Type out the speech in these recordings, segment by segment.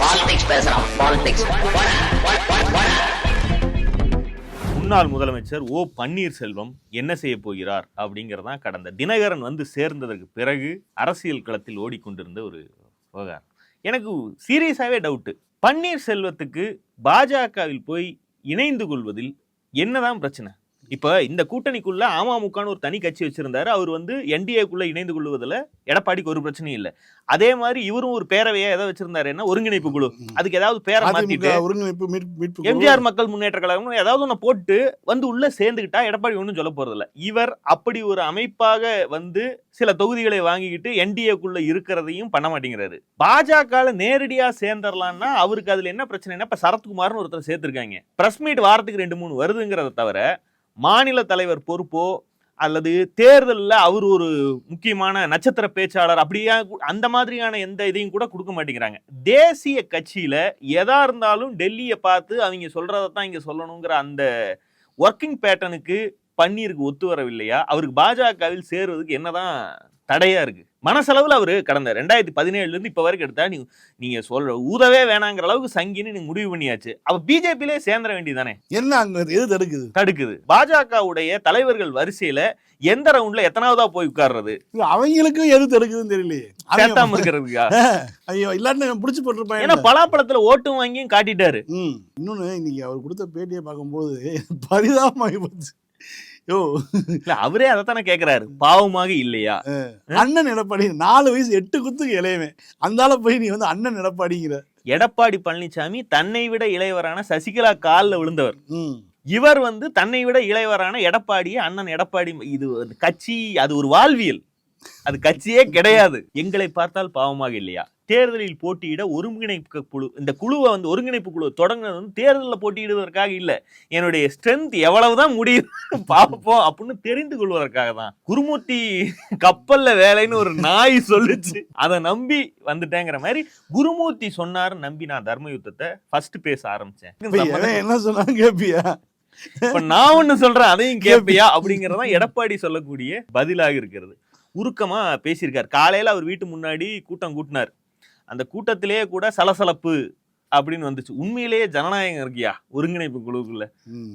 Politics பேசுறான் politics முன்னாள் முதலமைச்சர் ஓ பன்னீர்செல்வம் என்ன செய்ய போகிறார் அப்படிங்கறதான் கடந்த தினகரன் வந்து சேர்ந்ததற்கு பிறகு அரசியல் களத்தில் ஓடிக்கொண்டிருந்த ஒரு விவகாரம். எனக்கு சீரியஸாவே டவுட்டு பன்னீர்செல்வத்துக்கு பாஜகவில் போய் இணைந்து கொள்வதில் என்னதான் பிரச்சனை? இப்ப இந்த கூட்டணிக்குள்ள அமமுகன்னு ஒரு தனி கட்சி வச்சிருந்தாரு. அவர் வந்து என்டிஏக்குள்ள இணைந்து கொள்வதில் எடப்பாடிக்கு ஒரு பிரச்சனையும் இல்லை. அதே மாதிரி இவரும் ஒரு பேரவையா எதை வச்சிருந்தாரு. என்ன? ஒருங்கிணைப்பு குழு. அதுக்கு ஏதாவது பேரை மாத்திட்டு ஒருங்கிணைப்பு. எம்ஜிஆர் மக்கள் முன்னேற்ற கழகம் ஏதாவது ஒண்ணு போட்டு வந்து உள்ள சேர்ந்துக்கிட்டா எடப்பாடி ஒன்றும் சொல்ல போறதில்ல. இவர் அப்படி ஒரு அமைப்பாக வந்து சில தொகுதிகளை வாங்கிக்கிட்டு என்டிஏக்குள்ள இருக்கிறதையும் பண்ண மாட்டேங்கிறாரு. பாஜக நேரடியா சேர்ந்துடலாம்னா அவருக்கு அதுல என்ன பிரச்சனைனா இப்ப சரத்குமார்னு ஒருத்தர் சேர்த்திருக்காங்க. பிரஸ் மீட் வாரத்துக்கு ரெண்டு மூணு வருதுங்கிறத தவிர மாநில தலைவர் பொறுப்போ அல்லது தேர்தலில் அவர் ஒரு முக்கியமான நட்சத்திர பேச்சாளர் அப்படியா அந்த மாதிரியான எந்த இதையும் கூட கொடுக்க மாட்டேங்கிறாங்க. தேசிய கட்சியில் எதா இருந்தாலும் டெல்லியை பார்த்து அவங்க சொல்கிறத தான் இங்கே சொல்லணுங்கிற அந்த ஒர்க்கிங் பேட்டர்னுக்கு பன்னீருக்கு ஒத்து வரவில்லையா? அவருக்கு பாஜகவில் சேருவதுக்கு என்னதான் தடையா இருக்கு? மனசளவுல அவரு கடந்த ரெண்டாயிரத்தி பதினேழுல இருந்து இப்ப வரைக்கும் எடுத்தா நீங்க நீங்க சொல்ற ஊதவே வேணாங்கிற அளவுக்கு சங்கின்னு நீங்க முடிவு பண்ணியாச்சு. அப்ப பிஜேபியிலே சேர்ந்துட வேண்டியதானே என்ன அங்க எது தடுக்குது? தடுக்குது. பாஜகவுடைய தலைவர்கள் வரிசையில எந்த ரவுண்ட்ல எத்தனாவதா போய் உட்கார்றது? அவங்களுக்கும் எது தடுக்குதுன்னு தெரியலையே. சேர்த்தாம இருக்கிறதுக்கா ஐயோ இல்லாட்டி புடிச்சு போட்டிருப்பாங்க ஏன்னா பலாப்பழத்துல ஓட்டும் வாங்கியும் காட்டிட்டாரு. ம் இன்னொன்னு இன்னைக்கு அவர் கொடுத்த பேட்டியை பார்க்கும்போது பரிதாபமாகி போச்சு. யோ இல்ல அவரே அதைத்தானே கேக்குறாரு. பாவமாக இல்லையா? அண்ணன் எடப்பாடி நாலு வயசு எட்டு குத்துக்கு இளையவன். அந்தால போய் நீ வந்து அண்ணன் எடப்பாடிங்கிற. எடப்பாடி பழனிசாமி தன்னை விட இளையவரான சசிகலா கால்ல விழுந்தவர். இவர் வந்து தன்னை விட இளையவரான எடப்பாடியை அண்ணன் எடப்பாடி இது கட்சி அது ஒரு வாழ்வியல். அது கட்சியே கிடையாது. எங்களை பார்த்தால் பாவமாக இல்லையா? தேர்தலில் போட்டியிட ஒருங்கிணைப்பு குழு இந்த குழுவை வந்து ஒருங்கிணைப்பு குழு தொடங்குனது வந்து தேர்தலில் போட்டியிடுவதற்காக இல்ல. என்னுடைய ஸ்ட்ரென்த் எவ்வளவுதான் முடியும் பார்ப்போம் அப்படின்னு தெரிந்து கொள்வதற்காக தான். குருமூர்த்தி கப்பல்ல வேலைன்னு ஒரு நாய் சொல்லுச்சு. அதை நம்பி வந்துட்டேங்கிற மாதிரி குருமூர்த்தி சொன்னாரு நம்பி நான் தர்ம யுத்தத்தை ஃபர்ஸ்ட் பேச ஆரம்பிச்சேன். என்ன சொன்னாங்க கேப்பியா? இப்ப நான் ஒண்ணு சொல்றேன் அதையும் கேட்பியா அப்படிங்கறதான் எடப்பாடி சொல்லக்கூடிய பதிலாக இருக்கிறது. உருக்கமா பேசியிருக்காரு. காலையில அவர் வீட்டு முன்னாடி கூட்டம் கூட்டினார். அந்த கூட்டத்திலேயே கூட சலசலப்பு அப்படின்னு வந்துச்சு. உண்மையிலேயே ஜனநாயகம் இருக்கியா ஒருங்கிணைப்பு குழுக்குள்ள.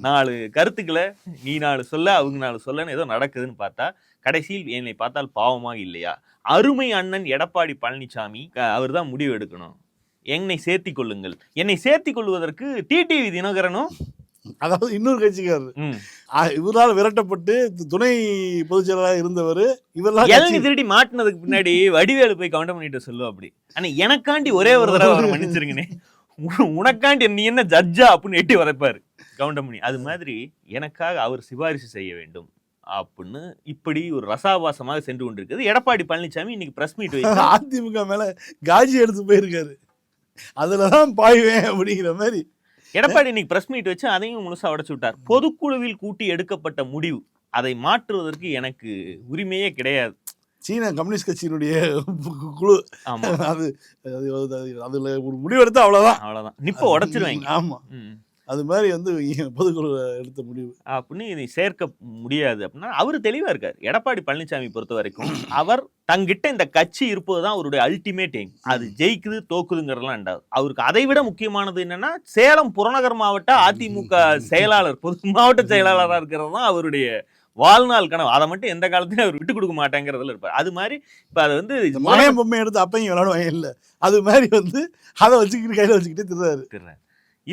நாலு கருத்துக்களை நீ நாலு சொல்ல அவங்க நாலு சொல்லன்னு ஏதோ நடக்குதுன்னு பார்த்தா கடைசியில் என்னை பார்த்தால் பாவமாக இல்லையா? அருமை அண்ணன் எடப்பாடி பழனிசாமி அவர் தான் முடிவு எடுக்கணும். என்னை சேர்த்தி கொள்ளுங்கள். என்னை சேர்த்தி கொள்வதற்கு டிடிவி தினகரனும் அதாவது இன்னொரு கட்சிக்காரர். இவரால் விரட்டப்பட்டு துணை பொதுச் செயலாளராக இருந்தவர் இவரெல்லாம் திருடி மாட்டினதுக்கு பின்னாடி வடிவேலு போய் கவுண்டர் பண்ணிட்டு சொல்லுவா அப்படி. ஆனா எனக்காண்டி ஒரே ஒரு தடவை அவரை மன்னிச்சிருங்கனே உ- உனக்காண்டி நீ என்ன ஜட்ஜா அப்படின்னு எட்டி உதைப்பாரு கவுண்டர் பண்ணி. அது மாதிரி எனக்காக அவர் சிபாரிசு செய்ய வேண்டும் அப்படின்னு இப்படி ஒரு ரசாபாசமாக சென்று கொண்டிருக்கிறது. எடப்பாடி பழனிசாமி இன்னைக்கு பிரஸ் மீட் அதிமுக மேல காஜி எடுத்து போயிருக்காரு. அதுலதான் பாய்வேன் அப்படிங்கிற மாதிரி எடப்பாடி இன்னைக்கு பிரஸ் மீட் வச்சு அதையும் முழுசா உடைச்சு விட்டார். பொதுக்குழுவில் கூட்டி எடுக்கப்பட்ட முடிவு அதை மாற்றுவதற்கு எனக்கு உரிமையே கிடையாது. சீன கம்யூனிஸ்ட் கட்சியினுடைய குழு. ஆமா. அது அது- அது- அதுல ஒரு முடிவு எடுத்தா அவ்வளவுதான். அவ்வளவுதான். நிப்ப உடைச்சிருவாங்க. ஆமா. அது மாதிரி வந்து பொதுக்குழு எடுத்த முடிவு. அப்படின்னு இதை சேர்க்க முடியாது அப்படின்னா அவர் தெளிவா இருக்கார். எடப்பாடி பழனிசாமி பொறுத்த வரைக்கும் அவர் தங்கிட்ட இந்த கட்சி இருப்பதுதான் அவருடைய அல்டிமேட் எய்ம் அது ஜெயிக்குது தோக்குதுங்கிறதெல்லாம் ரெண்டாவது. அவருக்கு அதை விட முக்கியமானது என்னன்னா சேலம் புறநகர் மாவட்ட அதிமுக செயலாளர் பொது மாவட்ட செயலாளராக இருக்கிறது தான் அவருடைய வாழ்நாள் கனவு. அதை மட்டும் எந்த காலத்தையும் அவர் விட்டு கொடுக்க மாட்டேங்கிறதுல இருப்பார். அது மாதிரி இப்ப அது வந்து மயம் பொம்மை எடுத்து அப்பையும் விளையாடுவாங்க இல்ல. அது மாதிரி வந்து அதை வச்சுக்கிட்டு கையில வச்சுக்கிட்டே திருறாரு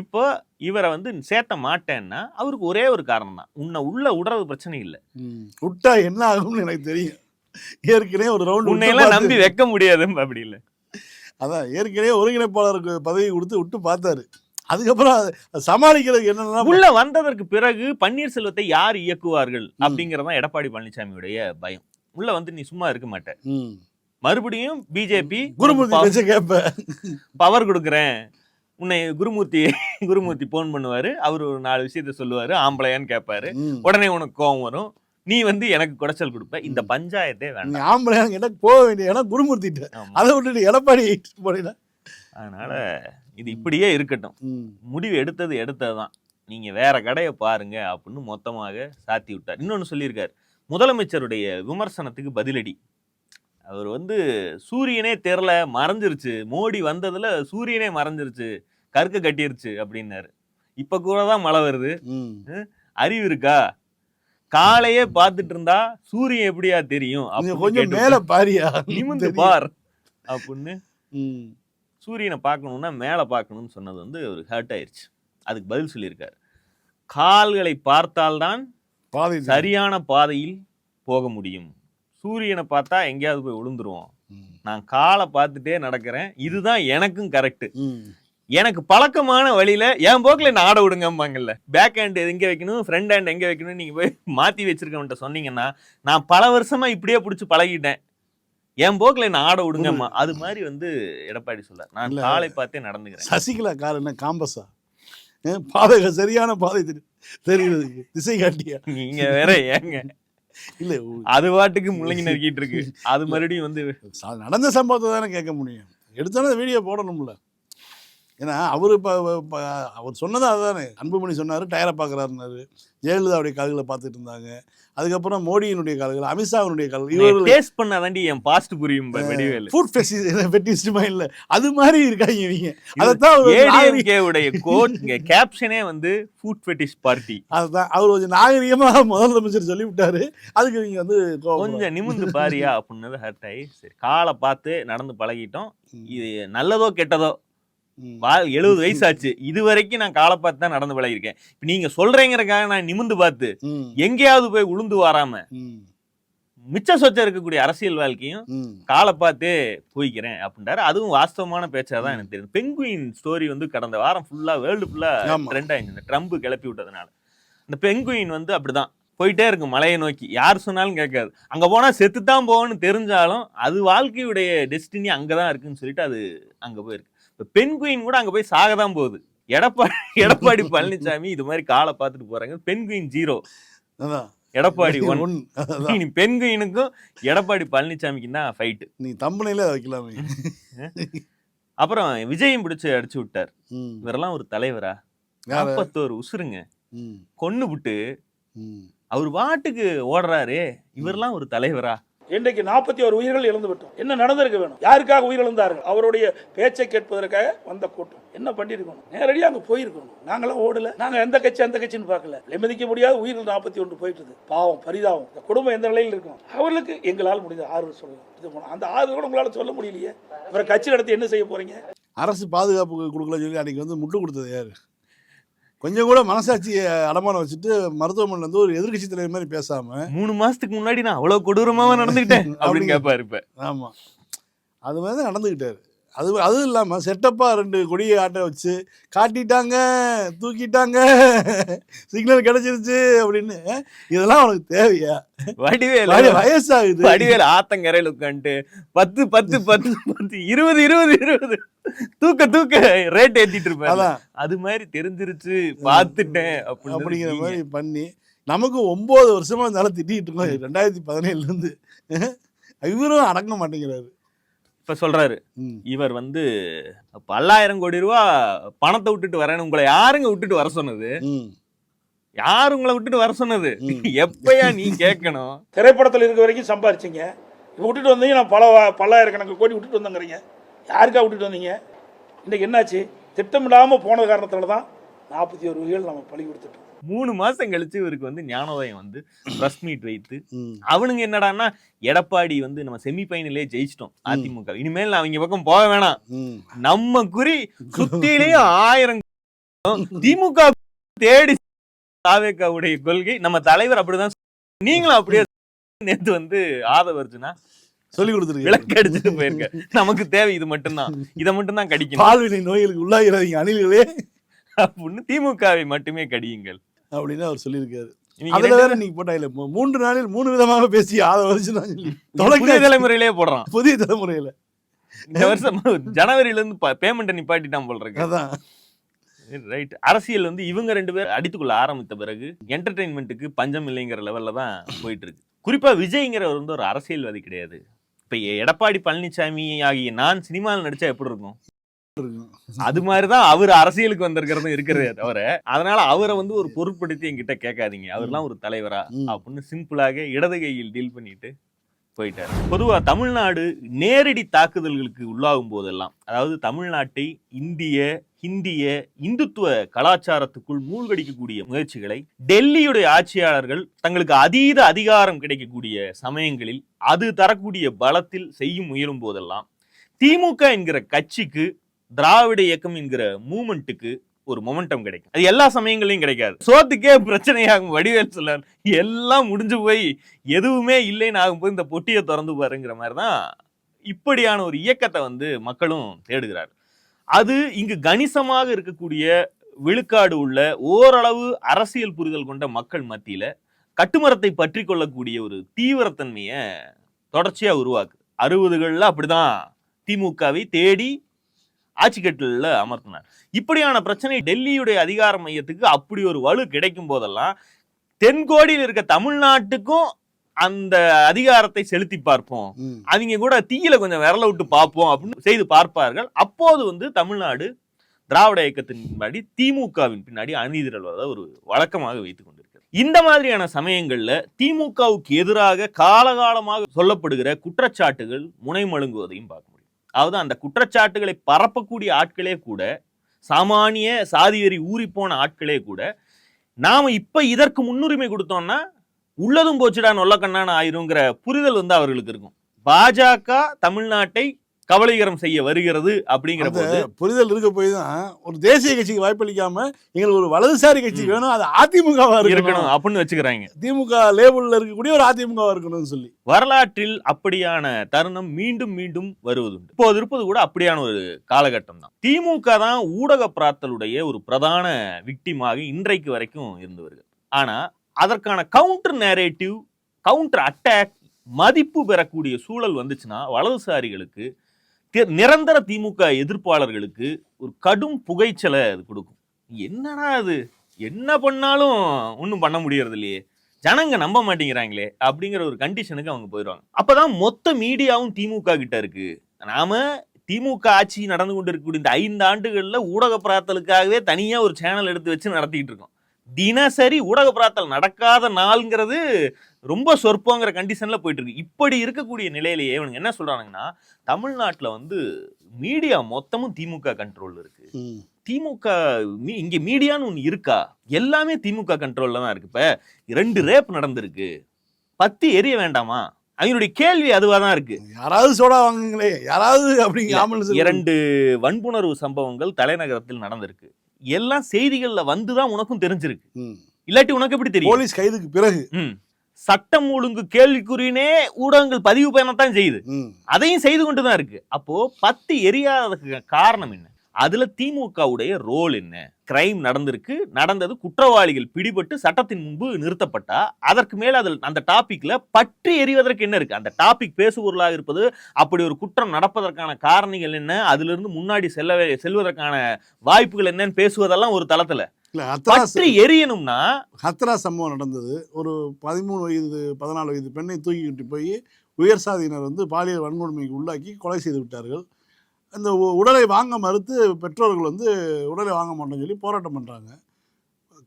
இப்போ இவரை வந்து சேர்த்த மாட்டேன்னா அவருக்கு ஒரே ஒரு காரணம் தான் உன்னை உள்ள விடுறது பிரச்சனை இல்லை. விட்டா என்ன ஆகும்னு எனக்கு தெரியும். ஏற்கனவே ஒரு ரவுண்ட் உன்னையெல்லாம் நம்பி வைக்க முடியாது அப்படி இல்லை. அதான் ஏற்கனவே ஒருங்கிணைப்பாளருக்கு பதவி கொடுத்து விட்டு பார்த்தாரு. அதுக்கப்புறம் அதை சமாளிக்கிறதுக்கு என்னன்னா உள்ள வந்ததற்கு பிறகு பன்னீர்செல்வத்தை யார் இயக்குவார்கள் அப்படிங்கறதான் எடப்பாடி பழனிசாமியுடைய பயம். உள்ள வந்து நீ சும்மா இருக்க மாட்ட. மறுபடியும் பிஜேபி குருமூர்த்தி பவர் கொடுக்குறேன். உன்னை குருமூர்த்தி குருமூர்த்தி போன் பண்ணுவாரு. அவர் ஒரு நாலு விஷயத்த சொல்லுவாரு. ஆம்பளையான்னு கேட்பாரு. உடனே உனக்கு கோவம் வரும். நீ வந்து எனக்கு குடைச்சல் கொடுப்ப. இந்த பஞ்சாயத்தே வேண்டாம். ஆம்பளை எனக்கு போக வேண்டிய இடம் குருமூர்த்திட்ட. அதை விட்டுட்டு எடப்பாடி போனீங்கன்னா? அதனால இது இப்படியே இருக்கட்டும். முடிவு எடுத்தது எடுத்ததுதான். நீங்க வேற கடையை பாருங்க அப்படின்னு மொத்தமாக சாத்தி விட்டார் இன்னொன்னு சொல்லியிருக்காரு. முதலமைச்சருடைய விமர்சனத்துக்கு பதிலடி. அவர் வந்து சூரியனே தெரில மறைஞ்சிருச்சு மோடி வந்ததுல சூரியனே மறைஞ்சிருச்சு கற்க கட்டிருச்சு அப்படின்னாரு இப்ப கூட தான் மழை வருது. அறிவு இருக்கா காலையே பார்த்துட்டு இருந்தா சூரியன் எப்படியா தெரியும் கொஞ்சம் மேல பாரியா நிமிந்து. பார் அப்படின்னு. சூரியனை பார்க்கணும்னா மேலே பார்க்கணும்னு சொன்னது வந்து ஒரு ஹர்ட் ஆயிருச்சு அதுக்கு பதில் சொல்லியிருக்காரு கால்களை பார்த்தால்தான். சரியான பாதையில் போக முடியும் சூரியனை பார்த்தா எங்கேயாவது போய் விழுந்துருவோம். நான் காலை பார்த்துட்டே நடக்கிறேன். இதுதான் எனக்கும் கரெக்ட். எனக்கு பழக்கமான வழியில என் போக்குல என்ன ஆட விடுங்கம்பாங்கல்ல. பேக் ஹேண்ட் எங்க வைக்கணும் ஃப்ரண்ட் ஹேண்ட் எங்க வைக்கணும் நீங்க போய் மாத்தி வச்சிருக்கவன்ட்ட சொன்னீங்கன்னா நான் பல வருஷமா இப்படியே பிடிச்சி பழகிட்டேன். என் போக்குல என்ன ஆட விடுங்கம்மா. அது மாதிரி வந்து எடப்பாடி சொல்ல நான். காலை பார்த்தே நடந்துக்கிறேன். சசிகலா கார் என்ன? காம்பஸா? பாதை சரியான பாதை தெரி- தெரியுறதுக்கு திசை காட்டியா? நீங்க வேற ஏங்க. இல்ல அது பாட்டுக்கு முள்ளங்கி நறுக்கிட்டு இருக்கு. அது மறுபடியும் வந்து நடந்த சம்பவத்தை தானே கேட்க முடியும். எடுத்தானே வீடியோ போடணும்ல. ஏன்னா அவர் இப்போ அவர் சொன்னது அதுதானே அன்புமணி சொன்னார் டயரை பார்க்குறாருனாரு ஜெயலலிதாவுடைய கால்களை பார்த்துட்டு இருந்தாங்க. அதுக்கப்புறம் மோடியினுடைய கால்கள் அமித்ஷாவினுடைய கால்கள் இவர்கள் டேஸ்ட் பண்ணாதாண்டி என் பாஸ்ட் புரியும் வடிவேலு. ஃபுட் ஃபெட்டிஸ்டுமா இல்லை. அது மாதிரி இருக்காங்க இவங்க. அதைத்தான் அவர் ஒரு நாகரிக- ஏடிஎம்கே உடைய கோட் கேப்ஷனே வந்து ஃபுட் ஃபெட்டிஷ் பார்ட்டி அதுதான். அவர் கொஞ்சம் நாகரிகமாக முதலமைச்சர் சொல்லி விட்டாரு அதுக்கு இவங்க வந்து. கொஞ்சம் நிமிந்து பாரியா அப்படின்னது ஹர்ட் ஆகி சரி காலை பார்த்து நடந்து பழகிட்டோம். இது நல்லதோ கெட்டதோ எழுபது வயசாச்சு. இது வரைக்கும் நான் காலை பார்த்து தான் நடந்து பழகிருக்கேன் இப்ப நீங்க சொல்றீங்கிறக்காக நான் நிமிந்து பார்த்து. எங்கேயாவது போய் உளுந்து வராம. மிச்ச சொச்ச இருக்கக்கூடிய அரசியல் வாழ்க்கையும். காலை பார்த்தே போய்க்கிறேன் அப்படின்றாரு. அதுவும் வாஸ்தவமான பேச்சா தான் எனக்கு தெரியும். பெங்குயின் ஸ்டோரி வந்து கடந்த வாரம் ஃபுல்லா வேர்ல்டு ஃபுல்லா. ட்ரெண்ட் ஆயிடுச்சு. இந்த ட்ரம்ப் கிளப்பி விட்டதுனால. இந்த பெங்குயின் வந்து அப்படிதான். போயிட்டே இருக்கும் மலையை நோக்கி. யார் சொன்னாலும் கேட்காது. அங்க போனா செத்து தான் போகணும்னு தெரிஞ்சாலும் அது வாழ்க்கையுடைய டெஸ்டினி அங்கதான் இருக்குன்னு சொல்லிட்டு அது அங்க போயிருக்கு. பெண்குயின் கூட அங்க போய் சாக தான் போகுது. எடப்பாடி எடப்பாடி பழனிசாமி இது மாதிரி காலை பார்த்துட்டு போறாங்க. Penguin zero. எடப்பாடி ஒன். இனி பெண்குயினுக்கும் எடப்பாடி பழனிசாமிக்கும் தான் ஃபைட் நீ தம்பனையில வைக்கலாமே. அப்புறம் விஜயும் பிடிச்சு அடிச்சு விட்டார். இவரெல்லாம் ஒரு தலைவரா? நாற்பத்தோரு உசுருங்க. கொன்னு விட்டு. அவர் பாட்டுக்கு ஓடுறாரு. இவரெல்லாம் ஒரு தலைவரா? இன்றைக்கு நாற்பத்தி ஒரு உயிர்கள் இழந்து விட்டோம். என்ன நடந்திருக்க வேணும்? யாருக்காக உயிரிழந்தார்கள்? அவருடைய பேச்சை கேட்பதற்காக வந்த கூட்டம். என்ன பண்ணிருக்கணும்? நேரடியாக அங்க போயிருக்கணும். நாங்களாம் ஓடல. நாங்க எந்த கட்சி அந்த கட்சின்னு பார்க்கல. நிம்மதிக்க முடியாத உயிர்கள் நாற்பத்தி ஒன்று போயிட்டுது பாவம் பரிதாபம். இந்த குடும்பம் எந்த நிலையில் இருக்கும்? அவர்களுக்கு எங்களால் முடிந்த ஆறுதல் சொல்லலாம் இது போனோம் அந்த ஆறுதல் கூட உங்களால சொல்ல முடியலையே. அப்புறம் கட்சி நடத்தி என்ன செய்ய போறீங்க? அரசு பாதுகாப்பு கொடுக்கல சொல்லி அன்னைக்கு வந்து முட்டு கொடுத்தது யாரு? கொஞ்சம் கூட மனசாட்சியை அடமானம் வச்சுட்டு மருத்துவமனையில இருந்து ஒரு எதிர்க்கட்சி தலைவர் மாதிரி பேசாம மூணு மாசத்துக்கு முன்னாடி நான் அவ்வளவு கொடூரமாவா நடந்துக்கிட்டேன் அப்படின்னு. கேட்பாரு இப்ப ஆமா அது மாதிரி தான் நடந்துக்கிட்டாரு அது அதுவும் இல்லாம செட்டப்பா ரெண்டு கொடியை ஆட்ட வச்சு காட்டிட்டாங்க தூக்கிட்டாங்க சிக்னல் கிடைச்சிருச்சு அப்படின்னு. இதெல்லாம் அவனுக்கு தேவையா? வடிவேலு. வய- வயசாகுது. வடிவேலு ஆத்தங்கரையில உட்காந்துட்டு பத்து பத்து பத்து பத்து இருபது இருபது இருபது. தூக்க தூக்க ரேட் ஏத்திட்டு இருப்பாரு. அதான். அது மாதிரி தெரிஞ்சிருச்சு பார்த்துட்டேன் அப்படின்னு அப்படிங்கிற. மாதிரி பண்ணி நமக்கு ஒன்பது வருஷமா இருந்தாலும் திட்டிட்டு இருக்கோம் ரெண்டாயிரத்தி பதினேழுல இருந்து. இவரும் அடங்க மாட்டேங்கிறாரு. இப்ப சொல்றாரு. ம். இவர் வந்து பல்லாயிரம் கோடி ரூபா பணத்தை விட்டுட்டு வரேன்னு உங்களை யாருங்க விட்டுட்டு வர சொன்னது. யாரு உங்களை விட்டுட்டு வர சொன்னது. எப்பயா நீ கேட்கணும்? திரைப்படத்தில் இருக்க வரைக்கும் சம்பாரிச்சிங்க. விட்டுட்டு வந்தீங்க நான் பல பல்லாயிரக்கணக்கு கோடி விட்டுட்டு வந்தேங்கிறீங்க. யாருக்கா விட்டுட்டு வந்தீங்க? இன்னைக்கு என்னாச்சு? திட்டமிடாமல் போன காரணத்தால தான் நாற்பத்தி ஒரு உயிர்கள் நம்ம பழி கொடுத்துட்டோம். மூணு மாசம் கழிச்சு இவருக்கு வந்து ஞானோதயம் வந்து பிரஸ் மீட் வைத்து. அவனுங்க என்னடான்னா எடப்பாடி வந்து நம்ம செமி ஃபைனலே ஜெயிச்சிட்டோம் அதிமுக. இனிமேல் அவங்க பக்கம் போக வேணாம். நம்ம குறி சுத்திலேயே ஆயிரம் திமுக தேடி தாவேக்காவுடைய கொள்கை நம்ம தலைவர் அப்படிதான். நீங்களும் அப்படியே நேத்து வந்து ஆதவ அர்ஜுனா சொல்லி கொடுத்துருக்கேன் விளக்கு அடிச்சுட்டு போயிருக்க. நமக்கு தேவை இது மட்டும்தான். இதை மட்டும்தான் கடிக்கணும். பால்வினை நோய்களுக்கு உள்ளாகிறாதீங்க அணில்களே. அப்படின்னு திமுகவை மட்டுமே கடியுங்கள். அப்படின்னு அவர் சொல்லியிருக்காரு. அதுல வேற நீங்க போட்டாயில மூன்று நாளில் மூணு விதமாக பேசி ஆத வருஷம் சொல்லி. தொலைக்காட்சி தலைமுறையிலே போடுறான். புதிய தலைமுறையில. இந்த வருஷம் ஜனவரில இருந்து பேமெண்ட் நிப்பாட்டிட்டான் போல் இருக்கு. அதான். ரைட் அரசியல் வந்து இவங்க ரெண்டு பேர் அடித்துக்கொள்ள ஆரம்பித்த பிறகு என்டர்டெயின்மெண்ட்டுக்கு பஞ்சம் இல்லைங்கிற லெவல்ல தான் போயிட்டு இருக்கு. குறிப்பா விஜய்ங்கிறவர் வந்து ஒரு அரசியல்வாதி கிடையாது. இப்ப எடப்பாடி பழனிசாமி ஆகிய நான் சினிமாவில் நடிச்சா எப்படி இருக்கும்? அது மாதிரிதான் அவர் அரசியலுக்கு வந்திருக்கிறதும் இருக்கிறதே தவிர அதனால அவரை வந்து ஒரு பொருட்படுத்தி என்கிட்ட கேட்காதீங்க அவர்லாம் ஒரு தலைவரா. அப்படின்னு சிம்பிளாக இடது கையில் டீல் பண்ணிட்டு போயிட்டார் பொதுவா தமிழ்நாடு நேரடி தாக்குதல்களுக்கு உள்ளாகும் போதெல்லாம் அதாவது தமிழ்நாட்டை இந்திய ஹிந்திய இந்துத்துவ கலாச்சாரத்துக்குள் மூழ்கடிக்கக்கூடிய முயற்சிகளை டெல்லியுடைய ஆட்சியாளர்கள் தங்களுக்கு அதீத அதிகாரம் கிடைக்கக்கூடிய சமயங்களில் அது தரக்கூடிய பலத்தில் செய்யும் முயலும் போதெல்லாம் திமுக என்கிற கட்சிக்கு திராவிட இயக்கம் என்கிற மூமெண்ட்டுக்கு ஒரு மொமெண்டம் கிடைக்கும். அது எல்லா சமயங்களையும் கிடைக்காது. சோத்துக்கே பிரச்சனையாகும் வடிவேல் சொல்லார். எல்லாம் முடிஞ்சு போய் எதுவுமே இல்லைன்னு ஆகும்போது இந்த பொட்டியை திறந்து பாருங்கிற மாதிரி தான் இப்படியான ஒரு இயக்கத்தை வந்து மக்களும் தேடுகிறார். அது இங்கு கணிசமாக இருக்கக்கூடிய விழுக்காடு உள்ள ஓரளவு அரசியல் புரிதல் கொண்ட மக்கள் மத்தியில கட்டுமரத்தை பற்றி கொள்ளக்கூடிய ஒரு தீவிரத்தன்மையை தொடர்ச்சியாக உருவாக்கு. அறுபதுகளில் அப்படிதான் திமுகவை தேடி ஆட்சிக்கட்டில அமர்த்தினார். இப்படியான பிரச்சனை டெல்லியுடைய அதிகார மையத்துக்கு அப்படி ஒரு வலு கிடைக்கும் போதெல்லாம் தென்கோடியில் இருக்க தமிழ்நாட்டுக்கும் அந்த அதிகாரத்தை செலுத்தி பார்ப்போம். அவங்க கூட தீயில கொஞ்சம் விரல விட்டு பார்ப்போம் அப்படின்னு செய்து பார்ப்பார்கள். அப்போது வந்து தமிழ்நாடு திராவிட இயக்கத்தின் பின்னாடி திமுகவின் பின்னாடி அணிதிரள்வதை ஒரு வழக்கமாக வைத்துக் கொண்டிருக்கிறது. இந்த மாதிரியான சமயங்கள்ல திமுகவுக்கு எதிராக காலகாலமாக சொல்லப்படுகிற குற்றச்சாட்டுகள் முனை மழுங்குவதையும் பார்க்க முடியும் அதாவது அந்த குற்றச்சாட்டுகளை பரப்பக்கூடிய ஆட்களே கூட சாமானிய சாதிவெறி ஊறிப்போன ஆட்களே கூட நாம் இப்போ இதற்கு முன்னுரிமை கொடுத்தோம்னா உள்ளதும் போச்சுடா நொல்லக்கண்ணான ஆயிருங்கிற புரிதல் வந்து அவர்களுக்கு இருக்கும். பாஜக தமிழ்நாட்டை கவலைகரம் செய்ய வருகிறது அப்படிங்கிற போது புரிதல் இருக்க போய் தான் ஒரு தேசிய கட்சிக்கு வாய்ப்பளிக்காம எங்களுக்கு ஒரு வலதுசாரி கட்சி. வேணும் அது அதிமுகவா இருக்கணும். அப்படின்னு வச்சுக்கிறாங்க. திமுக லேபிள்ல இருக்கக்கூடிய ஒரு அதிமுகவா இருக்கணும்னு சொல்லி. வரலாற்றில் அப்படியான தருணம் மீண்டும் மீண்டும் வருவதுண்டு. இப்போது இருப்பது கூட அப்படியான ஒரு காலகட்டம் தான். திமுக தான் ஊடக பிராத்தலுடைய ஒரு பிரதான விக்டிமாக இன்றைக்கு வரைக்கும் இருந்து வருகிறது. ஆனா அதற்கான கவுண்டர் நேரேட்டிவ் கவுண்டர் அட்டாக் மதிப்பு பெறக்கூடிய சூழல் வந்துச்சுன்னா வலதுசாரிகளுக்கு நிரந்தர திமுக எதிர்ப்பாளர்களுக்கு ஒரு கடும் புகைச்சலை அது கொடுக்கும். என்னடா அது என்ன பண்ணாலும் ஒன்றும் பண்ண முடியறது இல்லையே ஜனங்க நம்ப மாட்டேங்கிறாங்களே அப்படிங்கிற ஒரு கண்டிஷனுக்கு அவங்க போயிடுவாங்க. அப்போதான் மொத்த மீடியாவும் திமுக கிட்ட இருக்கு. நாம திமுக ஆட்சி நடந்து கொண்டு இருக்கக்கூடிய இந்த ஐந்து ஆண்டுகளில் ஊடக பிரார்த்தலுக்காகவே தனியாக ஒரு சேனல் எடுத்து வச்சு நடத்திக்கிட்டு இருக்கோம். தினசரி ஊடக பிராத்தல் நடக்காத நாள்ங்கிறது ரொம்ப சொற்பங்கிற கண்டிஷன்ல போயிட்டு இருக்கு இப்படி இருக்கக்கூடிய நிலையிலேயே இவனுங்க என்ன சொல்றானுங்கன்னா தமிழ்நாட்டுல வந்து மீடியா மொத்தமும் திமுக கண்ட்ரோல் இருக்கு. திமுக இங்க மீடியான்னு ஒண்ணு இருக்கா? எல்லாமே திமுக கண்ட்ரோல்ல தான் இருக்கு. இப்ப ரெண்டு ரேப் நடந்திருக்கு. பத்தி எரிய வேண்டாமா? அவங்களுடைய கேள்வி அதுவா தான் இருக்கு. யாராவது சோடா வாங்குங்களே. யாராவது அப்படிங்க இரண்டு வன்புணர்வு சம்பவங்கள் தலைநகரத்தில் நடந்திருக்கு. எல்லாம் செய்திகள்ல வந்துதான் உனக்கும் தெரிஞ்சிருக்கு. இல்லாட்டி உனக்கு எப்படி தெரியும் போலீஸ் கைதுக்கு பிறகு. சட்டம் ஒழுங்கு கேள்விக்குறினே ஊடகங்கள் பதிவு பண்ணத்தான் செய்யுது. அதையும் செய்து கொண்டு தான் இருக்கு அப்போ பத்து எரியாததுக்கு காரணம் என்ன அதுல திமுகவுடைய ரோல் என்ன? கிரைம் நடந்திருக்கு. நடந்தது குற்றவாளிகள் பிடிபட்டு சட்டத்தின் முன்பு நிறுத்தப்பட்டா அதற்கு மேல அதில் அந்த டாபிக்ல பற்றி எறிவதற்கு என்ன இருக்கு? அந்த டாபிக் பேசுபொருளாக இருப்பது அப்படி ஒரு குற்றம் நடப்பதற்கான காரணிகள் என்ன? அதுல இருந்து முன்னாடி செல்ல செல்வதற்கான வாய்ப்புகள் என்னன்னு பேசுவதெல்லாம் ஒரு தளத்துல. பற்றி எரியணும்னா ஹத்ரா சம்பவம் நடந்தது. ஒரு பதிமூணு வயது பதினாலு வயது பெண்ணை தூக்கிக்கிட்டு போய் உயர் சாதியினர் வந்து பாலியல் வன்கொடுமைக்கு உள்ளாக்கி கொலை செய்து விட்டார்கள். அந்த உ- உடலை வாங்க மறுத்து பெற்றோர்கள் வந்து உடலை வாங்க மாட்டோம்னு சொல்லி போராட்டம் பண்ணுறாங்க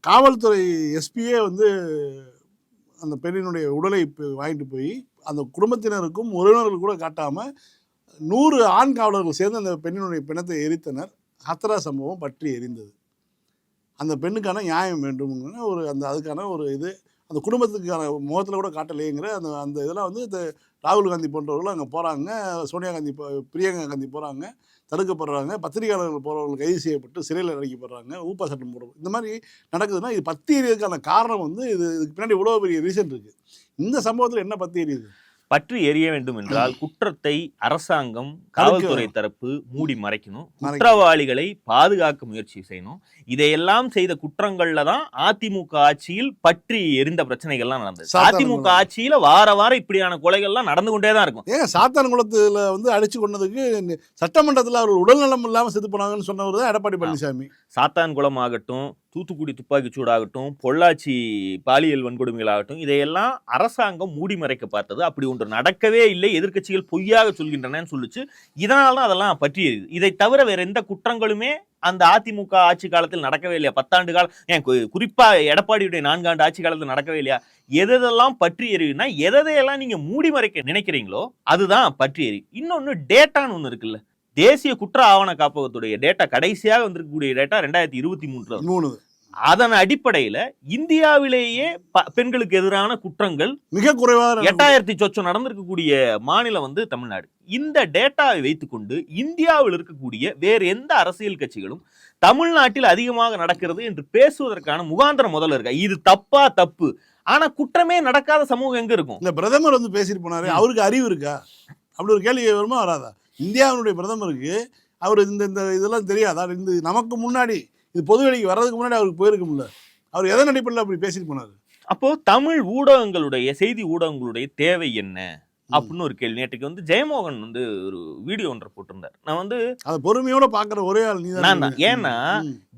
காவல்துறை எஸ்பியே வந்து அந்த பெண்ணினுடைய உடலை வாங்கிட்டு போய் அந்த குடும்பத்தினருக்கும் உறவினர்கள் கூட காட்டாமல் நூறு ஆண் காவலர்கள் சேர்ந்து அந்த பெண்ணினுடைய பிணத்தை எரித்தனர். ஹத்ரா சம்பவம் பற்றி எரிந்தது. அந்த பெண்ணுக்கான நியாயம் வேண்டும்ங்கிற ஒரு அந்த அதுக்கான ஒரு இது அந்த குடும்பத்துக்கான முகத்தில் கூட காட்டலையேங்கிற அந்த அந்த இதெல்லாம் வந்து ராகுல் காந்தி போன்றவர்கள் அங்கே போகிறாங்க சோனியா காந்தி பிரியங்கா காந்தி போகிறாங்க தடுக்கப்படுறாங்க. பத்திரிகையாளர்கள் போகிறவர்கள் கைது செய்யப்பட்டு சிறையில் அடைக்கப்படுறாங்க ஊப்பா சட்டம் போடுறது இந்த மாதிரி நடக்குதுன்னா இது பத்தி எறியதுக்கான காரணம் வந்து இது இதுக்கு பின்னாடி இவ்வளோ பெரிய ரீசன் இருக்குது இந்த சம்பவத்தில் என்ன பத்தி எரியுது பற்றி எரிய வேண்டும் என்றால் குற்றத்தை அரசாங்கம் காவல்துறை தரப்பு மூடி மறைக்கணும். குற்றவாளிகளை பாதுகாக்க முயற்சி செய்யணும். இதையெல்லாம் செய்த குற்றங்கள்ல தான் அதிமுக ஆட்சியில் பற்றி எரிந்த பிரச்சனைகள்லாம் நடந்தது. அதிமுக ஆட்சியில வார வாரம் இப்படியான கொலைகள்லாம் நடந்து கொண்டே தான் இருக்கும். ஏங்க சாத்தான்குளத்தில் வந்து அடிச்சு கொண்டதுக்கு சட்டமன்றத்தில் அவர் உடல்நலம் இல்லாமல் செத்து போனாங்கன்னு சொன்னவர் தான் எடப்பாடி பழனிசாமி. சாத்தான்குளம் ஆகட்டும் தூத்துக்குடி துப்பாக்கி சூடாகட்டும் பொள்ளாச்சி பாலியல் வன்கொடுமைகளாகட்டும் இதையெல்லாம் அரசாங்கம் மூடி மறைக்க பார்த்தது. அப்படி ஒன்று நடக்கவே இல்லை. எதிர்க்கட்சிகள் பொய்யாக சொல்கின்றனன்னு சொல்லிச்சு. இதனால தான் அதெல்லாம் பற்றியது. இதை தவிர வேற எந்த குற்றங்களுமே அந்த அதிமுக ஆட்சி காலத்தில் நடக்கவே இல்லையா? பத்தாண்டு காலம் ஏன் குறிப்பாக குறிப்பா எடப்பாடியுடைய நான்காண்டு ஆட்சி காலத்தில் நடக்கவே இல்லையா? எதெல்லாம் பற்றி எரியுன்னா எதையெல்லாம் நீங்க மூடி மறைக்க நினைக்கிறீங்களோ அதுதான் பற்றி எரி இன்னொன்று டேட்டான்னு ஒன்று இருக்குல்ல. தேசிய குற்ற ஆவண காப்பகத்துடைய டேட்டா கடைசியாக வந்திருக்கக்கூடிய டேட்டா ரெண்டாயிரத்தி இருபத்தி மூன்று மூணு அதன் அடிப்படையில இந்தியாவிலேயே பெண்களுக்கு எதிரான குற்றங்கள் மிக குறைவாக எட்டாயிரத்தி சொச்சம் நடந்திருக்கக்கூடிய மாநிலம் வந்து தமிழ்நாடு. இந்த டேட்டாவை வைத்துக்கொண்டு இந்தியாவில் இருக்கக்கூடிய வேறு எந்த அரசியல் கட்சிகளும் தமிழ்நாட்டில் அதிகமாக நடக்கிறது என்று பேசுவதற்கான முகாந்திரம் முதல்ல இருக்கா. இது தப்பா தப்பு? ஆனா குற்றமே நடக்காத சமூகம் எங்க இருக்கும்? இந்த பிரதமர் வந்து பேசிட்டு போனாரு. அவருக்கு அறிவு இருக்கா? அப்படி ஒரு கேள்வி வருமா வராதா? இந்தியாவினுடைய பிரதமருக்கு அவர் இந்த இந்த இதெல்லாம் தெரியாதா? இந்த நமக்கு முன்னாடி இது பொது வெளிக்கு வர்றதுக்கு முன்னாடி அவருக்கு போயிருக்கும்ல. அவர் எதன் அடிப்படையில் அப்படி பேசிட்டு போனாரு? அப்போ தமிழ் ஊடகங்களுடைய செய்தி ஊடகங்களுடைய தேவை என்ன? அப்படின்னு ஒரு கேள்வி. நேற்றுக்கு வந்து ஜெயமோகன் வந்து ஒரு வீடியோ ஒன்றை போட்டிருந்தார். நான் வந்து அதை பொறுமையோட பாக்குற ஒரே ஆள் நீ நான் தான். ஏன்னா,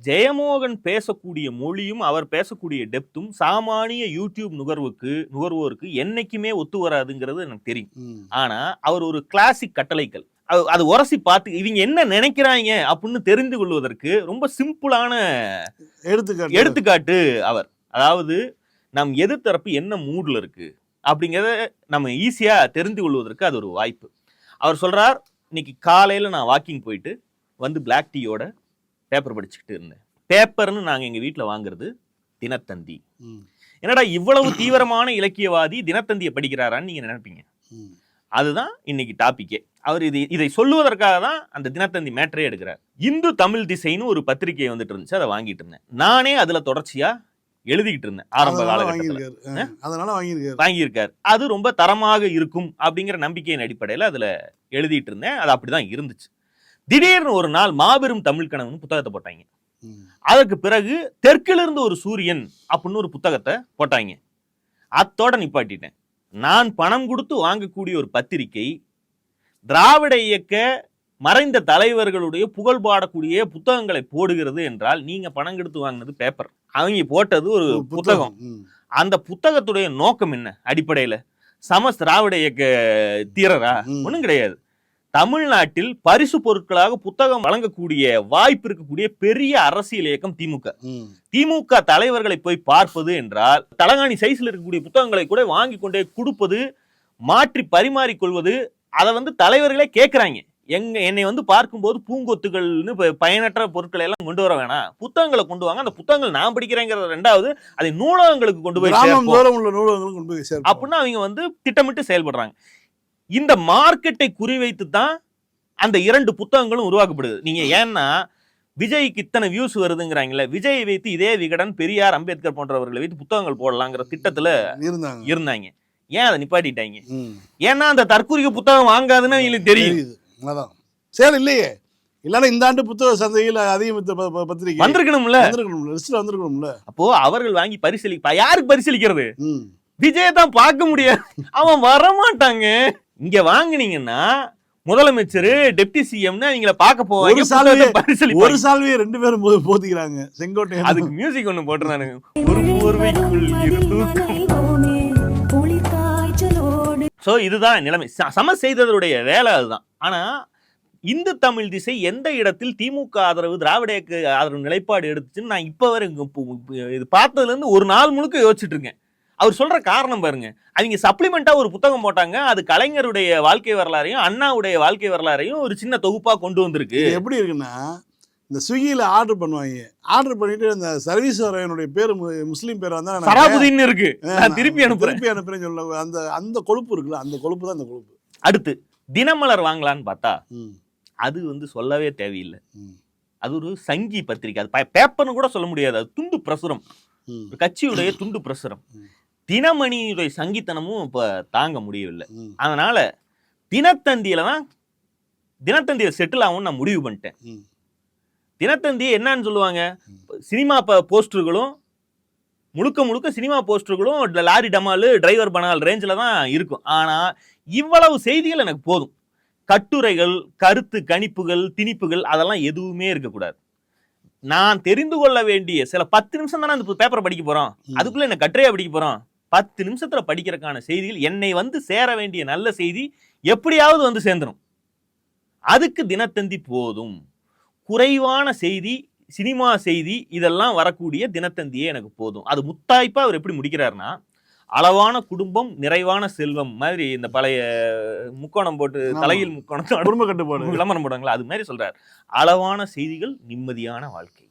ஜெயமோகன் பேசக்கூடிய மொழியும் அவர் பேசக்கூடிய டெப்த்தும் சாமானிய யூடியூப் நுகர்வுக்கு நுகர்வோருக்கு என்னைக்குமே ஒத்து வராதுங்கிறது எனக்கு தெரியும். ஆனா அவர் ஒரு கிளாசிக் கட்டளைக்கல் அது- உரசி பார்த்து இவங்க என்ன நினைக்கிறாங்க அப்படின்னு தெரிந்து கொள்வதற்கு ரொம்ப சிம்பிளான எடுத்துக்காட்டு. எடுத்துக்காட்டு அவர். அதாவது நம் எதிர்த்தரப்பு என்ன மூட்ல இருக்கு அப்படிங்கிறத நம்ம ஈஸியா தெரிந்து கொள்வதற்கு அது ஒரு வாய்ப்பு. அவர் சொல்றார் இன்னைக்கு காலையில நான் வாக்கிங் போயிட்டு வந்து பிளாக் டீயோட பேப்பர் படிச்சுக்கிட்டு இருந்தேன். பேப்பர்னு நாங்க எங்க வீட்ல வாங்குறது தினத்தந்தி. என்னடா இவ்வளவு தீவிரமான இலக்கியவாதி தினத்தந்தியை படிக்கிறாரான்னு நீங்க நினைப்பீங்க. அதுதான் இன்னைக்கு டாபிக்கே அவர் இது இதை சொல்லுவதற்காக தான் அந்த தினத்தந்தி மேட்டரே எடுக்கிறார். இந்து தமிழ் திசைன்னு ஒரு பத்திரிகை வந்துட்டு இருந்துச்சு அதை வாங்கிட்டு இருந்தேன். நானே அதுல தொடர்ச்சியா எழுதிக்கிட்டு இருந்தேன் ஆரம்ப காலகட்டத்தில். அதனால வாங்கியிருக்காரு. வாங்கியிருக்காரு. அது ரொம்ப தரமாக இருக்கும் அப்படிங்கிற நம்பிக்கையின் அடிப்படையில் அதுல எழுதிட்டு இருந்தேன். அது அப்படிதான் இருந்துச்சு. திடீர்னு ஒரு நாள் மாபெரும் தமிழ் கனவுன்னு புத்தகத்தை போட்டாங்க. அதற்கு பிறகு தெற்கிலிருந்து ஒரு சூரியன் அப்படின்னு ஒரு புத்தகத்தை போட்டாங்க. அத்தோட நிப்பாட்டிட்டேன். நான் பணம் கொடுத்து வாங்கக்கூடிய ஒரு பத்திரிகை திராவிட இயக்க மறைந்த தலைவர்களுடைய புகழ் பாடக்கூடிய புத்தகங்களை போடுகிறது என்றால் நீங்க பணம் கொடுத்து வாங்கினது பேப்பர் அவங்க போட்டது ஒரு புத்தகம். அந்த புத்தகத்துடைய நோக்கம் என்ன? அடிப்படையில சம திராவிட இயக்க தீரரா? ம். ஒண்ணும் கிடையாது. தமிழ்நாட்டில் பரிசு பொருட்களாக புத்தகம் வழங்கக்கூடிய வாய்ப்பு இருக்கக்கூடிய பெரிய அரசியல் இயக்கம் திமுக. திமுக தலைவர்களை போய் பார்ப்பது என்றால் தலகாணி சைஸ்ல இருக்கக்கூடிய புத்தகங்களை கூட வாங்கி கொண்டே கொடுப்பது மாற்றி பரிமாறிக்கொள்வது அதை வந்து தலைவர்களே கேட்கறாங்க எங்க என்னை வந்து பார்க்கும்போது பூங்கொத்துகள்னு பயனற்ற பொருட்களை எல்லாம் கொண்டு வர வேணாம். புத்தகங்களை கொண்டு வாங்க. அந்த புத்தகங்கள் நான் படிக்கிறேங்கிறது ரெண்டாவது அதை நூலகங்களுக்கு கொண்டு போய் உள்ள நூலகங்களும் கொண்டு போய் அப்படின்னு அவங்க வந்து திட்டமிட்டு செயல்படுறாங்க. இந்த மார்க்கெட்டை குறிவைத்து தான் அந்த இரண்டு புத்தகங்களும் உருவாக்கப்படுது. நீங்க ஏன்னா விஜய்க்கு இத்தனை வியூஸ் வருதுங்கிறாங்கல்ல விஜயை வைத்து இதே விகடன் பெரியார் அம்பேத்கர் போன்றவர்களை வைத்து புத்தகங்கள் போடலாங்கிற திட்டத்துல இருந்தாங்க. இருந்தாங்க. ஏன் அதை நிப்பாட்டிட்டாங்க. ஏன்னா அந்த தற்கூரிக புத்தகம் வாங்காதுன்னு தெரியுது. அதான். சரி இல்லையே. இல்லைன்னா இந்த ஆண்டு புத்தக சந்தையில் அதிகம் பத்திரிகை வந்திருக்கணும்ல. வந்திருக்கணும்ல. லிஸ்ட்ல வந்திருக்கணும்ல. அப்போ அவர்கள் வாங்கி பரிசீலி யாருக்கு பரிசீலிக்கிறது? விஜயை தான் பார்க்க முடியாது. அவன் வரமாட்டாங்க. இங்க வாங்குனீங்கன்னா முதலமைச்சர் டெப்டி சிஎம்னு அவங்கள பார்க்க போவாங்க ஒரு சால்வையே- புத்தகத்தை பரிசீலிப்பாங்க. ஒரு சால்வையை ரெண்டு பேரும் போ- போத்திக்கிறாங்க செங்கோட்டை அதுக்கு மியூசிக் ஒண்ணு போட்டிருந்தானுங்க ஒரு போர்வைக்குள் சோ இதுதான் நிலைமை. ச- சம செய்ததனுடைய வேலை அதுதான். ஆனா இந்து தமிழ் திசை எந்த இடத்தில் திமுக ஆதரவு திராவிட இயக்க ஆதரவு நிலைப்பாடு எடுத்துச்சுன்னு நான் இப்ப வரை இது பார்த்ததுல இருந்து ஒரு நாள் முழுக்க யோசிச்சுட்டு இருக்கேன். அவர் சொல்ற காரணம் பாருங்க. அவங்க சப்ளிமெண்டா ஒரு புத்தகம் போட்டாங்க. அது கலைஞருடைய வாழ்க்கை வரலாறையும் அண்ணாவுடைய வாழ்க்கை வரலாறையும் ஒரு சின்ன தொகுப்பா கொண்டு வந்திருக்கு. எப்படி இருக்குன்னா இந்த ஸ்விக்கியில் ஆர்டர் பண்ணுவாங்க. ஆர்டர் பண்ணிட்டு அந்த சர்வீஸ் வரவனுடைய பேர் முஸ்லீம் பேர் வந்தா நான் சராபுதீன் இருக்கு. நான் திருப்பி அனுப்புறேன். திருப்பி அனுப்புறேன்னு சொல்ல அந்த அந்த கொழுப்பு இருக்குல்ல அந்த கொழுப்பு தான் அந்த கொழுப்பு. அடுத்து தினமலர் வாங்கலான்னு பார்த்தா அது வந்து சொல்லவே தேவையில்லை. அது ஒரு சங்கி பத்திரிக்கை. அது பேப்பர்னு கூட சொல்ல முடியாது. அது துண்டு பிரசுரம். கட்சியுடைய துண்டு பிரசுரம். தினமணியுடைய சங்கித்தனமும் இப்ப தாங்க முடியவில்லை. அதனால தினத்தந்தியில தான் தினத்தந்தியில செட்டில் ஆகும்னு நான் முடிவு பண்ணிட்டேன். தினத்தந்தி என்னன்னு சொல்லுவாங்க? சினிமா போஸ்டர்களும் முழுக்க முழுக்க சினிமா போஸ்டர்களும் லாரி டமால் டிரைவர் பனால் ரேஞ்சில் தான் இருக்கும். ஆனா இவ்வளவு செய்திகள் எனக்கு போதும். கட்டுரைகள் கருத்து கணிப்புகள் திணிப்புகள் அதெல்லாம் எதுவுமே இருக்கக்கூடாது. நான் தெரிந்து கொள்ள வேண்டிய சில பத்து நிமிஷம் தானே அந்த பேப்பரை படிக்க போறோம். ம். அதுக்குள்ள என்ன கட்டுரையா படிக்க போறோம்? பத்து நிமிஷத்துல படிக்கிறதுக்கான செய்திகள் என்னை வந்து சேர வேண்டிய நல்ல செய்தி எப்படியாவது வந்து சேர்ந்துரும். அதுக்கு தினத்தந்தி போதும். குறைவான செய்தி சினிமா செய்தி இதெல்லாம் வரக்கூடிய தினத்தந்தியே எனக்கு போதும். அது முத்தாய்ப்பா அவர் எப்படி முடிக்கிறாருன்னா அளவான குடும்பம் நிறைவான செல்வம் மாதிரி இந்த பழைய முக்கோணம் போட்டு. தலையில் முக்கோணம் குடும்ப கட்டுப்பாடு. விளம்பரம் போடுவாங்களா அது மாதிரி சொல்றாரு. அளவான செய்திகள் நிம்மதியான வாழ்க்கை.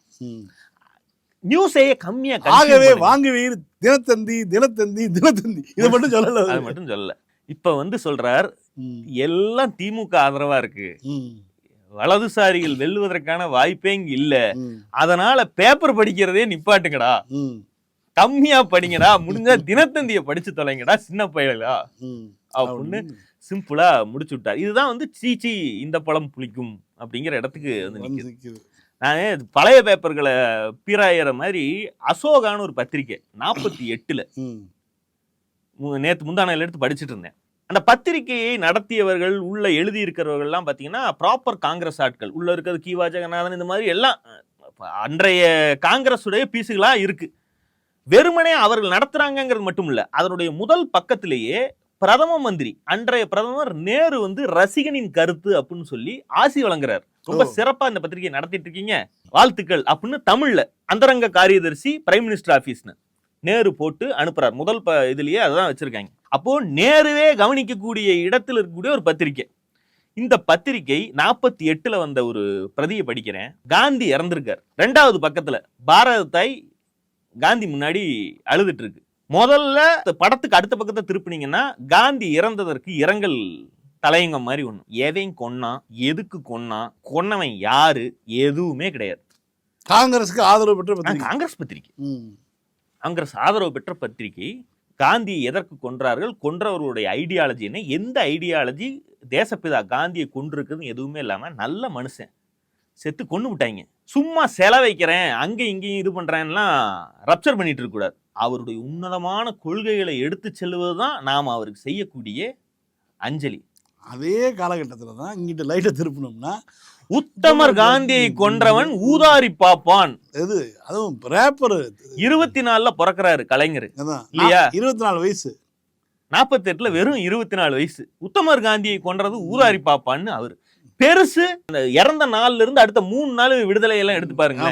நியூஸையே கம்மியா consume ஆகவே. வாங்குவீர் தினத்தந்தி தினத்தந்தி தினத்தந்தி. இதை மட்டும் சொல்லல அது. மட்டும் சொல்லல. இப்ப வந்து சொல்றார் எல்லாம் திமுக ஆதரவா இருக்கு. வலதுசாரிகள் வெல்வதற்கான வாய்ப்பே இங்க இல்ல. அதனால பேப்பர் படிக்கிறதே நிப்பாட்டுங்கடா. கம்மியா படிங்கடா. முடிஞ்சா தினத்தந்தியை படிச்சு தொலைங்கடா சின்ன பையலா. அப்படின்னு சிம்பிளா முடிச்சு விட்டார். இதுதான் வந்து சீச்சி இந்த பழம் புளிக்கும் அப்படிங்கிற இடத்துக்கு வந்து நிக்குது. நான் பழைய பேப்பர்களை பீராயிற மாதிரி அசோகான்னு ஒரு பத்திரிக்கை நாற்பத்தி எட்டுல. நேத்து முந்தானையில எடுத்து படிச்சுட்டு இருந்தேன். அந்த பத்திரிகையை நடத்தியவர்கள் உள்ள எழுதி இருக்கிறவர்கள்லாம் பார்த்தீங்கன்னா ப்ராப்பர் காங்கிரஸ் ஆட்கள். உள்ள இருக்கிறது கீவா ஜெகநாதன் இந்த மாதிரி எல்லாம் அன்றைய காங்கிரஸுடைய பீஸுகளா இருக்கு. வெறுமனே அவர்கள் நடத்துறாங்கங்கிறது மட்டும் இல்ல அதனுடைய முதல் பக்கத்திலேயே பிரதம மந்திரி அன்றைய பிரதமர் நேரு வந்து ரசிகனின் கருத்து அப்படின்னு சொல்லி ஆசி வழங்குறார். ரொம்ப. சிறப்பா இந்த பத்திரிகை நடத்திட்டு இருக்கீங்க வாழ்த்துக்கள் அப்படின்னு தமிழ்ல அந்தரங்க காரியதர்சி பிரைம் மினிஸ்டர் ஆபீஸ்னு நேரு போட்டு அனுப்புறார். முதல் ப இதுலயே அதான் வச்சிருக்காங்க. அப்போ நேருவே கவனிக்கக்கூடிய இடத்துல இருக்கக்கூடிய ஒரு பத்திரிக்கை. இந்த பத்திரிக்கை நாற்பத்தி எட்டுல வந்த ஒரு பிரதியை படிக்கிறேன். காந்தி இறந்திருக்கார். ரெண்டாவது பக்கத்துல பாரத தாய் காந்தி முன்னாடி அழுதுட்டு இருக்கு முதல்ல படத்துக்கு அடுத்த பக்கத்தை திருப்பினீங்கன்னா காந்தி இறந்ததற்கு இரங்கல் தலையங்கம் மாதிரி ஒண்ணு. எதையும் கொன்னான் எதுக்கு கொன்னான் கொன்னவன் யாரு எதுவுமே கிடையாது. காங்கிரஸுக்கு ஆதரவு பெற்ற ஆனா, பத்திரிகை. காங்கிரஸ் காங்கிரஸ் ஆதரவு பெற்ற பத்திரிகை காந்தியை எதற்கு கொன்றார்கள்? கொன்றவர்களுடைய ஐடியாலஜி என்ன? எந்த ஐடியாலஜி தேசப்பிதா காந்தியை கொண்டிருக்குதுன்னு எதுவுமே இல்லாம நல்ல மனுஷன். செத்து கொண்டு விட்டாங்க. சும்மா செலவைக்கிறேன் அங்க இங்கேயும் இது பண்றேன்லாம் ரப்சர் பண்ணிட்டு இருக்க கூடாது அவருடைய உன்னதமான கொள்கைகளை எடுத்து செல்வதுதான் நாம் அவருக்கு செய்யக்கூடிய அஞ்சலி. அதே காலகட்டத்துல தான் இங்கிட்ட லைட்டை திருப்பினோம்னா உத்தமர் காந்தியை கொன்றவன் ஊதாரி பாப்பான். எது? அதுவும் ரேப்பர் இருபத்தி நாலுல பிறக்கறாரு கலைஞர். இல்லையா? இருபத்தி நாலு வயசு. நாற்பத்தெட்டுல வெறும் இருபத்தி நாலு வயசு. உத்தமர் காந்தியை கொன்றது ஊதாரி பாப்பான்னு அவரு. பெருசு அந்த இறந்த நாள்ல இருந்து அடுத்த மூணு நாள் விடுதலை எல்லாம் எடுத்து பாருங்க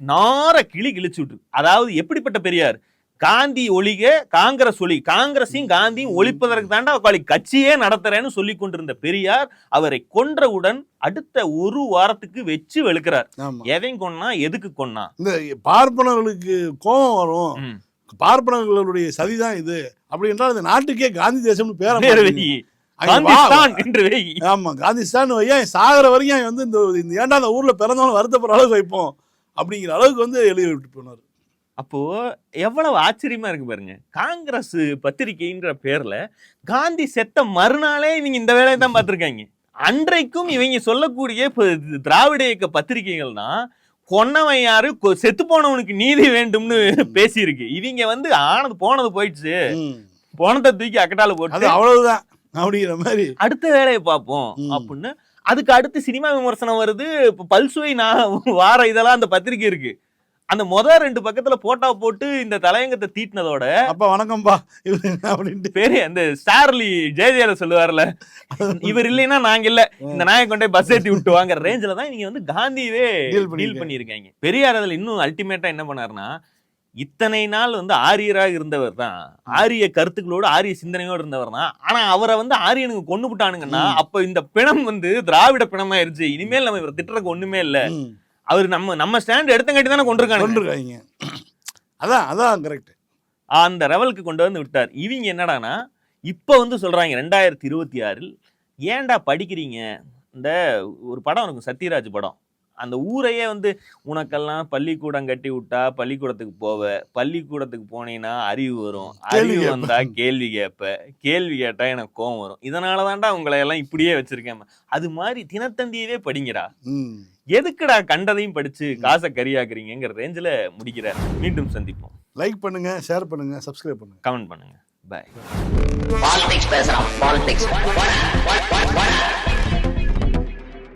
நார கிளி கிழிச்சு விட்டு அதாவது எப்படிப்பட்ட பெரியார்? காந்தி ஒழிக காங்கிரஸ் ஒளி. காங்கிரஸையும் காந்தியும் ஒழிப்பதற்கு தாண்டா அவளை கட்சியே நடத்துறேன்னு சொல்லி கொண்டிருந்த பெரியார் அவரை கொன்றவுடன் அடுத்த ஒரு வாரத்துக்கு வச்சு வெளுக்கிறார். எதையும் கொன்னா எதுக்கு கொன்னா? இந்த பார்ப்பனர்களுக்கு கோபம் வரும். பார்ப்பனர்களுடைய சதிதான் இது. அப்படி என்றால் இந்த நாட்டுக்கே காந்தி தேசம்னு பேர. ஆமா காந்திஸ்தான் வையன் சாகிற வரைக்கும் வந்து இந்த இந்த ஏன்டா அந்த ஊர்ல பிறந்தவன வருத்தப்படுற அளவுக்கு வைப்போம் அப்படிங்கிற அளவுக்கு வந்து எழுதி விட்டு போனார். அப்போ எவ்வளவு ஆச்சரியமா இருக்கு பாருங்க. காங்கிரஸ் பத்திரிகைன்ற பேர்ல காந்தி செத்த மறுநாளே இவங்க இந்த வேலையை தான் பார்த்திருக்காங்க. அன்றைக்கும் இவங்க சொல்லக்கூடிய திராவிட இயக்க பத்திரிகைகள் தான் கொன்னவன் யாரு? செத்து போனவனுக்கு நீதி வேண்டும்னு பேசியிருக்கு. இவங்க வந்து ஆனது போனது போயிடுச்சு. போனதை தூக்கி அக்கட்டால போட்டு அவ்வளவுதான். அப்படிங்கிற மாதிரி. அடுத்த வேலையை பார்ப்போம். அப்படின்னு. அதுக்கு அடுத்து சினிமா விமர்சனம் வருது. இப்ப பல்சுவை நான் வார இதெல்லாம் அந்த பத்திரிக்கை இருக்கு. அந்த முத ரெண்டு பக்கத்துல போட்டோ போட்டு இந்த தலையங்கத்தை தீட்டினதோட அப்பா வணக்கம்பா அப்படின்ட்டு. பேரு அந்த ஸ்டார்லி ஜெயஜெயல சொல்லுவார்ல. இவர் இல்லைன்னா நாங்க இல்ல. இந்த நாயை கொண்டே பஸ் ஏத்தி விட்டு வாங்குற ரேஞ்சில தான் நீங்க வந்து காந்தியவே டீல். பண்ணியிருக்காங்க. பெரியார் அதுல இன்னும் அல்டிமேட்டா என்ன பண்ணாருன்னா இத்தனை நாள் வந்து ஆரியராக இருந்தவர் தான். ஆரிய கருத்துக்களோடு ஆரிய சிந்தனையோடு இருந்தவர் தான். ஆனா அவரை வந்து ஆரியனுக்கு கொண்டு விட்டானுங்கன்னா. அப்ப இந்த பிணம் வந்து திராவிட பிணமாயிருச்சு. இனிமேல் நம்ம இவரை திட்டுறதுக்கு ஒண்ணுமே இல்ல. அவர் நம்ம நம்ம ஸ்டாண்ட் எடுத்தங்காட்டி தானே கொண்டிருக்காங்க கொண்டிருக்காங்க. அதான் அதான் கரெக்ட் அந்த லெவலுக்கு கொண்டு வந்து விட்டார். இவங்க என்னடானா இப்போ வந்து சொல்றாங்க ரெண்டாயிரத்தி இருபத்தி ஆறில் ஏன்டா படிக்கிறீங்க? இந்த ஒரு படம் இருக்கும் சத்யராஜ் படம். அந்த ஊரையே வந்து உனக்கெல்லாம் பள்ளிக்கூடம் கட்டி விட்டா பள்ளிக்கூடத்துக்கு போவ. பள்ளிக்கூடத்துக்கு போனீங்கன்னா அறிவு வரும். அறிவு. வந்தா கேள்வி கேட்ப. கேள்வி கேட்டா எனக்கு கோவம் வரும். இதனால தான்டா உங்களை எல்லாம் இப்படியே வச்சிருக்கேன். அது மாதிரி தினத்தந்தியவே படிங்கடா. எதுக்குடா கண்டதையும் படிச்சு காசை கரியாக்குறீங்கிற ரேஞ்சில் முடிக்கிறார் மீண்டும் சந்திப்போம். லைக் பண்ணுங்க ஷேர் பண்ணுங்க சப்ஸ்கிரைப் பண்ணுங்க. கமெண்ட் பண்ணுங்க. பாய் பாலிடிக்ஸ் பேசுறான். பாலிடிக்ஸ்